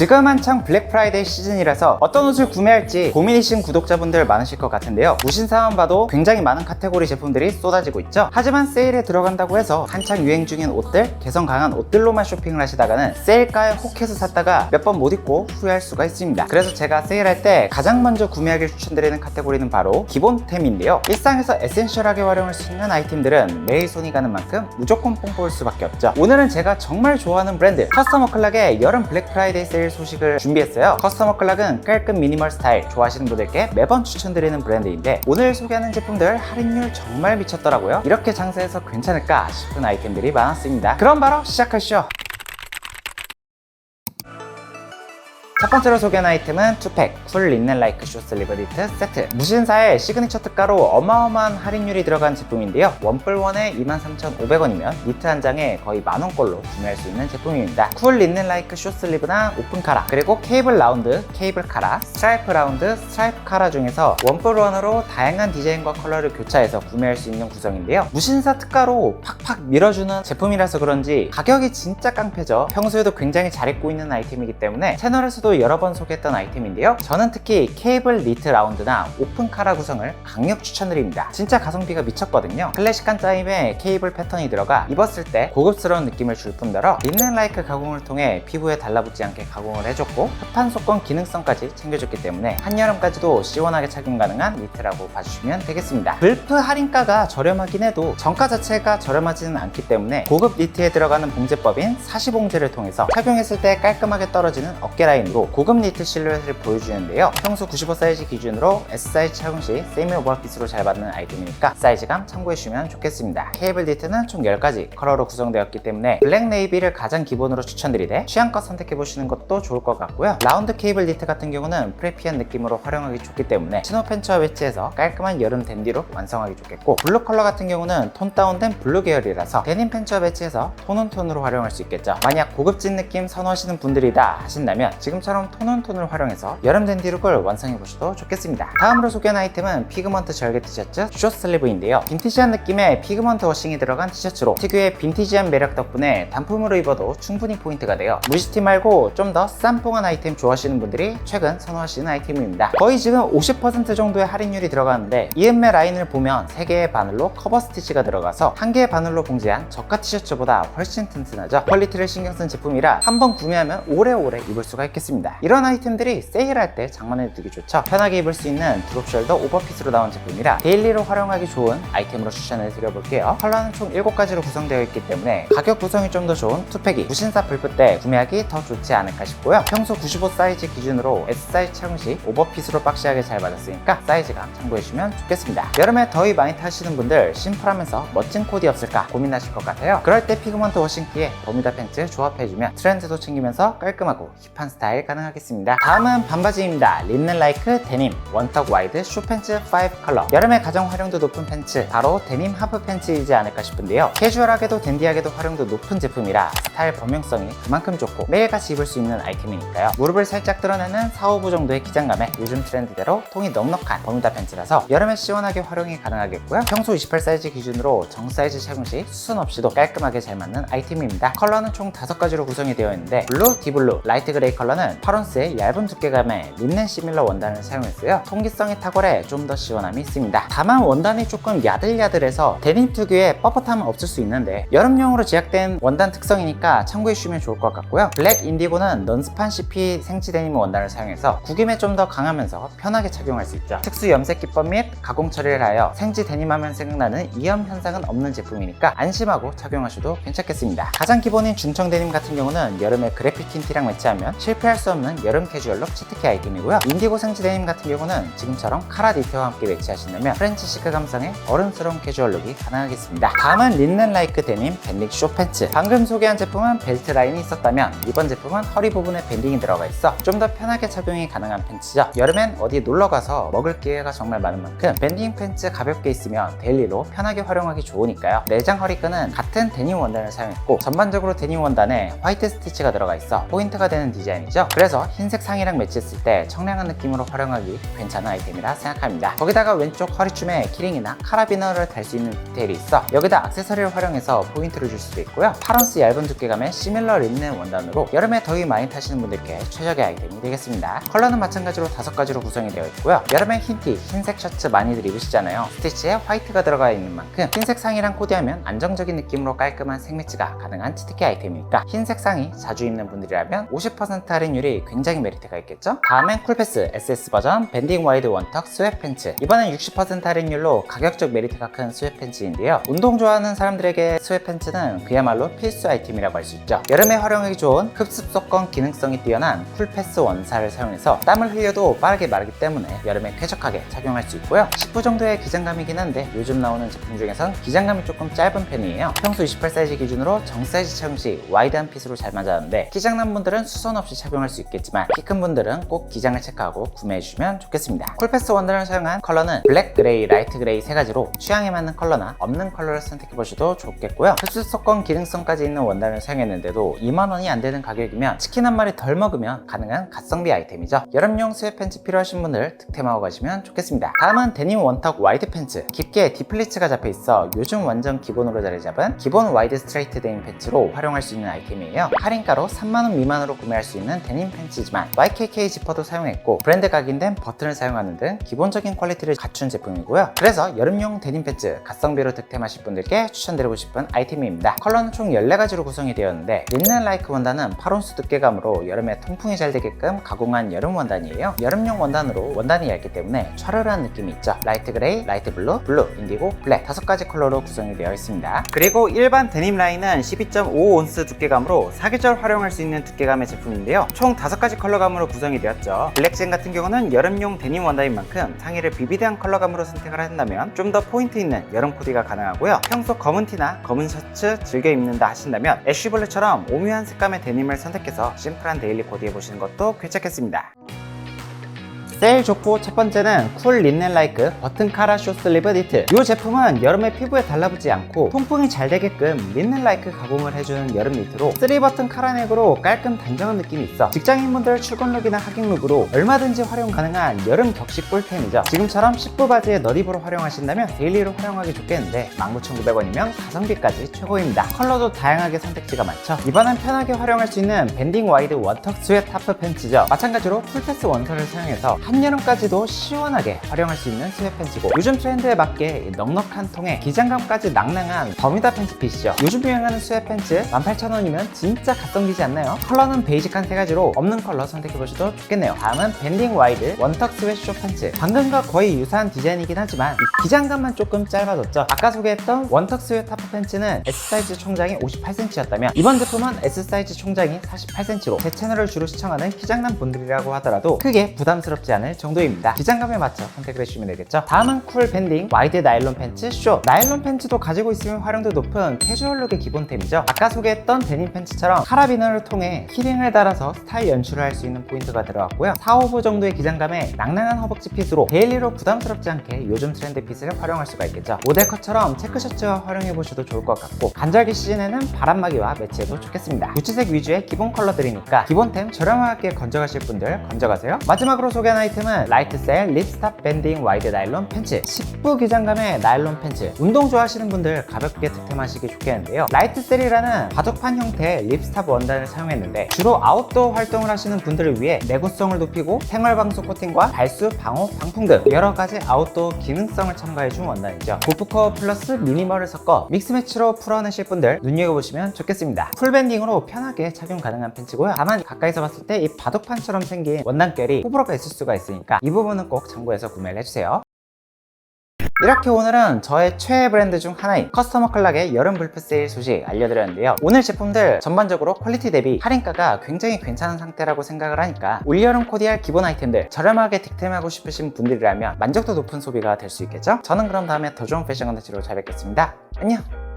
지금 한창 블랙 프라이데이 시즌이라서 어떤 옷을 구매할지 고민이신 구독자분들 많으실 것 같은데요. 무신사만 봐도 굉장히 많은 카테고리 제품들이 쏟아지고 있죠. 하지만 세일에 들어간다고 해서 한창 유행 중인 옷들, 개성 강한 옷들로만 쇼핑을 하시다가는 세일가에 혹해서 샀다가 몇 번 못 입고 후회할 수가 있습니다. 그래서 제가 세일할 때 가장 먼저 구매하길 추천드리는 카테고리는 바로 기본템인데요. 일상에서 에센셜하게 활용할 수 있는 아이템들은 매일 손이 가는 만큼 무조건 뽐뿌일 수밖에 없죠. 오늘은 제가 정말 좋아하는 브랜드 커스터머 클락의 여름 블랙 프라이데이 세일 소식을 준비했어요. 커스터머 클락은 깔끔 미니멀 스타일 좋아하시는 분들께 매번 추천드리는 브랜드인데 오늘 소개하는 제품들 할인율 정말 미쳤더라고요. 이렇게 장사해서 괜찮을까 싶은 아이템들이 많았습니다. 그럼 바로 시작하시죠. 첫 번째로 소개한 아이템은 투팩 쿨 린넨 라이크 쇼스 리버리트 세트. 무신사의 시그니처 특가로 어마어마한 할인율이 들어간 제품인데요. 원뿔원에 23,500원이면 니트 한 장에 거의 만원꼴로 구매할 수 있는 제품입니다. 쿨 린넨 라이크 쇼스 리브나 오픈 카라 그리고 케이블 라운드 케이블 카라 스트라이프 라운드 스트라이프 카라 중에서 원뿔원으로 다양한 디자인과 컬러를 교차해서 구매할 수 있는 구성인데요. 무신사 특가로 팍팍 밀어주는 제품이라서 그런지 가격이 진짜 깡패죠. 평소에도 굉장히 잘 입고 있는 아이템이기 때문에 채널에서도 여러 번 소개했던 아이템인데요. 저는 특히 케이블 니트 라운드나 오픈 카라 구성을 강력 추천드립니다. 진짜 가성비가 미쳤거든요. 클래식한 짜임에 케이블 패턴이 들어가 입었을 때 고급스러운 느낌을 줄 뿐더러 린넨 라이크 가공을 통해 피부에 달라붙지 않게 가공을 해줬고 흡판 속건 기능성까지 챙겨줬기 때문에 한여름까지도 시원하게 착용 가능한 니트라고 봐주시면 되겠습니다. 불프 할인가가 저렴하긴 해도 정가 자체가 저렴하지는 않기 때문에 고급 니트에 들어가는 봉제법인 사시봉제를 통해서 착용했을 때 깔끔하게 떨어지는 어깨 라인으로 고급 니트 실루엣을 보여주는데요. 평소 95 사이즈 기준으로 S 사이즈 착용 시 세미 오버핏으로 잘 받는 아이템이니까 사이즈감 참고해주시면 좋겠습니다. 케이블 니트는 총 10가지 컬러로 구성되었기 때문에 블랙 네이비를 가장 기본으로 추천드리되 취향껏 선택해보시는 것도 좋을 것 같고요. 라운드 케이블 니트 같은 경우는 프레피한 느낌으로 활용하기 좋기 때문에 치노 팬츠와 매치해서 깔끔한 여름 댄디룩 완성하기 좋겠고 블루 컬러 같은 경우는 톤 다운된 블루 계열이라서 데님 팬츠와 매치해서 톤온 톤으로 활용할 수 있겠죠. 만약 고급진 느낌 선호하시는 분들이다 하신다면 지금처럼 톤온 톤을 활용해서 여름 댄디룩을 완성해 보셔도 좋겠습니다. 다음으로 소개한 아이템은 피그먼트 절개 티셔츠 숏 슬리브인데요. 빈티지한 느낌의 피그먼트 워싱이 들어간 티셔츠로 특유의 빈티지한 매력 덕분에 단품으로 입어도 충분히 포인트가 돼요. 무시티 말고 좀 더 쌈뽕한 아이템 좋아하시는 분들이 최근 선호하시는 아이템입니다. 거의 지금 50% 정도의 할인율이 들어가는데 이음매 라인을 보면 3개의 바늘로 커버 스티치가 들어가서 1개의 바늘로 봉제한 저가 티셔츠보다 훨씬 튼튼하죠. 퀄리티를 신경 쓴 제품이라 한번 구매하면 오래오래 입을 수가 있겠습니다. 이런 아이템들이 세일할 때 장만해 두기 좋죠. 편하게 입을 수 있는 드롭숄더 오버핏으로 나온 제품이라 데일리로 활용하기 좋은 아이템으로 추천을 드려볼게요. 컬러는 총 7가지로 구성되어 있기 때문에 가격 구성이 좀 더 좋은 투팩이 무신사 불프 때 구매하기 더 좋지 않을까 싶고요. 평소 95 사이즈 기준으로 S 사이즈 착용 시 오버핏으로 박시하게 잘 받았으니까 사이즈감 참고해주시면 좋겠습니다. 여름에 더위 많이 타시는 분들 심플하면서 멋진 코디 없을까 고민하실 것 같아요. 그럴 때 피그먼트 워싱티에 버뮤다 팬츠 조합해주면 트렌드도 챙기면서 깔끔하고 힙한 스타일 가능하겠습니다. 다음은 반바지입니다. 린넨 라이크 데님 원턱 와이드 쇼 팬츠 5 컬러 여름에 가장 활용도 높은 팬츠 바로 데님 하프 팬츠이지 않을까 싶은데요. 캐주얼하게도 댄디하게도 활용도 높은 제품이라 스타일 범용성이 그만큼 좋고 매일같이 입을 수 있는 아이템이니까요. 무릎을 살짝 드러내는 4, 5부 정도의 기장감에 요즘 트렌드대로 통이 넉넉한 버뮤다 팬츠라서 여름에 시원하게 활용이 가능하겠고요. 평소 28 사이즈 기준으로 정 사이즈 착용 시 수순 없이도 깔끔하게 잘 맞는 아이템입니다. 컬러는 총 5가지로 구성이 되어 있는데 블루, 디블루, 라이트 그레이 컬러는 파런스의 얇은 두께감의 린넨 시밀러 원단을 사용했어요. 통기성이 탁월해 좀 더 시원함이 있습니다. 다만 원단이 조금 야들야들해서 데님 특유의 뻣뻣함은 없을 수 있는데 여름용으로 제작된 원단 특성이니까 참고해 주시면 좋을 것 같고요. 블랙 인디고는 넌스판 CP 생지 데님 원단을 사용해서 구김에 좀 더 강하면서 편하게 착용할 수 있죠. 특수 염색 기법 및 가공 처리를 하여 생지 데님 하면 생각나는 이염 현상은 없는 제품이니까 안심하고 착용하셔도 괜찮겠습니다. 가장 기본인 중청 데님 같은 경우는 여름에 그래픽 틴티랑 매치하면 실패할 수 없는 여름 캐주얼룩 치트키 아이템이고요. 인디고 생지 데님 같은 경우는 지금처럼 카라 디테일과 함께 매치하신다면 프렌치 시크 감성의 어른스러운 캐주얼룩이 가능하겠습니다. 다음은 린넨 라이크 데님 밴딩 쇼 팬츠. 방금 소개한 제품은 벨트 라인이 있었다면 이번 제품은 허리 부분에 밴딩이 들어가 있어 좀 더 편하게 착용이 가능한 팬츠죠. 여름엔 어디 놀러 가서 먹을 기회가 정말 많은 만큼 밴딩 팬츠 가볍게 있으면 데일리로 편하게 활용하기 좋으니까요. 내장 허리끈은 같은 데님 원단을 사용했고 전반적으로 데님 원단에 화이트 스티치가 들어가 있어 포인트가 되는 디자인이죠. 그래서 흰색 상의랑 매치했을 때 청량한 느낌으로 활용하기 괜찮은 아이템이라 생각합니다. 거기다가 왼쪽 허리춤에 키링이나 카라비너를 달 수 있는 디테일이 있어 여기다 액세서리를 활용해서 포인트를 줄 수도 있고요. 8온스 얇은 두께감의 시밀러 린넨 원단으로 여름에 더위 많이 타시는 분들께 최적의 아이템이 되겠습니다. 컬러는 마찬가지로 다섯 가지로 구성이 되어 있고요. 여름에 흰티, 흰색 셔츠 많이들 입으시잖아요. 스티치에 화이트가 들어가 있는 만큼 흰색 상의랑 코디하면 안정적인 느낌으로 깔끔한 색매치가 가능한 치트키 아이템이니까 흰색 상의 자주 입는 분들이라면 50% 할인 율이 굉장히 메리트가 있겠죠? 다음엔 쿨패스 SS 버전 밴딩 와이드 원턱 스웨트 팬츠. 이번엔 60% 할인율로 가격적 메리트가 큰 스웨트 팬츠인데요. 운동 좋아하는 사람들에게 스웨트 팬츠는 그야말로 필수 아이템이라고 할 수 있죠. 여름에 활용하기 좋은 흡습속건 기능성이 뛰어난 쿨패스 원사를 사용해서 땀을 흘려도 빠르게 마르기 때문에 여름에 쾌적하게 착용할 수 있고요. 10호 정도의 기장감이긴 한데 요즘 나오는 제품 중에선 기장감이 조금 짧은 편이에요. 평소 28 사이즈 기준으로 정 사이즈 착용 시 와이드한 핏으로 잘 맞았는데 기장난 분들은 수선 없이 착용할 수 있겠지만 키 큰 분들은 꼭 기장을 체크하고 구매해 주시면 좋겠습니다. 쿨패스 원단을 사용한 컬러는 블랙, 그레이, 라이트 그레이 세 가지로 취향에 맞는 컬러나 없는 컬러를 선택해 보셔도 좋겠고요. 흡수속건 기능성까지 있는 원단을 사용했는데도 2만원이 안 되는 가격이면 치킨 한 마리 덜 먹으면 가능한 가성비 아이템이죠. 여름용 스웨 팬츠 필요하신 분들 득템하고 가시면 좋겠습니다. 다음은 데님 원턱 와이드 팬츠. 깊게 디플리츠가 잡혀 있어 요즘 완전 기본으로 자리 잡은 기본 와이드 스트레이트 데님 팬츠로 활용할 수 있는 아이템이에요. 할인가로 3만원 미만으로 구매할 수 있는 데님 팬츠지만 YKK 지퍼도 사용했고 브랜드 각인된 버튼을 사용하는 등 기본적인 퀄리티를 갖춘 제품이고요. 그래서 여름용 데님 팬츠 가성비로 득템하실 분들께 추천드리고 싶은 아이템입니다. 컬러는 총 14가지로 구성이 되었는데 린넨 라이크 원단은 8온스 두께감으로 여름에 통풍이 잘 되게끔 가공한 여름 원단이에요. 여름용 원단으로 원단이 얇기 때문에 촤르르한 느낌이 있죠. 라이트 그레이, 라이트 블루, 블루, 인디고, 블랙 다섯 가지 컬러로 구성이 되어 있습니다. 그리고 일반 데님 라인은 12.5온스 두께감으로 사계절 활용할 수 있는 두께감의 제품인데요. 총 다섯 가지 컬러감으로 구성이 되었죠. 블랙젠 같은 경우는 여름용 데님 원단인 만큼 상의를 비비드한 컬러감으로 선택을 한다면 좀 더 포인트 있는 여름 코디가 가능하고요. 평소 검은 티나 검은 셔츠 즐겨 입는다 하신다면 애쉬블루처럼 오묘한 색감의 데님을 선택해서 심플한 데일리 코디 해 보시는 것도 괜찮겠습니다 세일 족보 첫 번째는 쿨 린넨 라이크 버튼 카라 쇼 슬리브 니트. 이 제품은 여름에 피부에 달라붙지 않고 통풍이 잘 되게끔 린넨 라이크 가공을 해주는 여름 니트로 3버튼 카라넥으로 깔끔 단정한 느낌이 있어. 직장인분들 출근룩이나 하객룩으로 얼마든지 활용 가능한 여름 격식 꿀템이죠. 지금처럼 10부 바지에 너디브로 활용하신다면 데일리로 활용하기 좋겠는데 19,900원이면 가성비까지 최고입니다. 컬러도 다양하게 선택지가 많죠. 이번엔 편하게 활용할 수 있는 밴딩 와이드 원턱 스웨트 하프 팬츠죠. 마찬가지로 풀패스 원서를 사용해서 한여름까지도 시원하게 활용할 수 있는 스웨트 팬츠고 요즘 트렌드에 맞게 이 넉넉한 통에 기장감까지 낭낭한 버뮤다 팬츠 핏이죠. 요즘 유행하는 스웨트 팬츠 18,000원이면 진짜 가성비지 않나요? 컬러는 베이직한 세 가지로 없는 컬러 선택해보셔도 좋겠네요. 다음은 밴딩 와이드 원턱 스웨트쇼 팬츠 방금과 거의 유사한 디자인이긴 하지만 이 기장감만 조금 짧아졌죠. 아까 소개했던 원턱 스웨트 하프 팬츠는 S 사이즈 총장이 58cm였다면 이번 제품은 S 사이즈 총장이 48cm로 제 채널을 주로 시청하는 기장남 분들이라고 하더라도 크게 부담스럽지 않을 정도입니다. 기장감에 맞춰 선택을 해주시면 되겠죠? 다음은 쿨 밴딩 와이드 나일론 팬츠 쇼. 나일론 팬츠도 가지고 있으면 활용도 높은 캐주얼룩의 기본템이죠. 아까 소개했던 데님 팬츠처럼 카라비너를 통해 키링을 달아서 스타일 연출을 할 수 있는 포인트가 들어갔고요. 4, 5부 정도의 기장감에 낭낭한 허벅지 핏으로 데일리로 부담스럽지 않게 요즘 트렌드 핏을 활용할 수가 있겠죠. 모델 컷처럼 체크 셔츠와 활용해 보셔도 좋을 것 같고 간절기 시즌에는 바람막이와 매치해도 좋겠습니다. 무치색 위주의 기본 컬러들이니까 기본템 저렴하게 건져가실 분들 건져가세요. 마지막으로 소개한 아이 템은 라이트셀 립스탑 밴딩 와이드 나일론 팬츠 10부 기장감의 나일론 팬츠 운동 좋아하시는 분들 가볍게 득템하시기 좋겠는데요. 라이트셀이라는 바둑판 형태의 립스탑 원단을 사용했는데 주로 아웃도어 활동을 하시는 분들을 위해 내구성을 높이고 생활방수 코팅과 발수, 방호, 방풍 등 여러 가지 아웃도어 기능성을 첨가해준 원단이죠. 고프커 플러스 미니멀을 섞어 믹스매치로 풀어내실 분들 눈여겨보시면 좋겠습니다. 풀밴딩으로 편하게 착용 가능한 팬츠고요. 다만 가까이서 봤을 때 이 바둑판처럼 생긴 원단결이 호불호가 있을 수가 있으니까 이 부분은 꼭 참고해서 구매를 해주세요 이렇게 오늘은 저의 최애 브랜드 중 하나인 커스터머 컬락의 여름 불프 세일 소식 알려드렸는데요. 오늘 제품들 전반적으로 퀄리티 대비 할인가가 굉장히 괜찮은 상태라고 생각을 하니까 올여름 코디할 기본 아이템들 저렴하게 득템하고 싶으신 분들이라면 만족도 높은 소비가 될 수 있겠죠? 저는 그럼 다음에 더 좋은 패션 컨텐츠로 찾아뵙겠습니다. 안녕!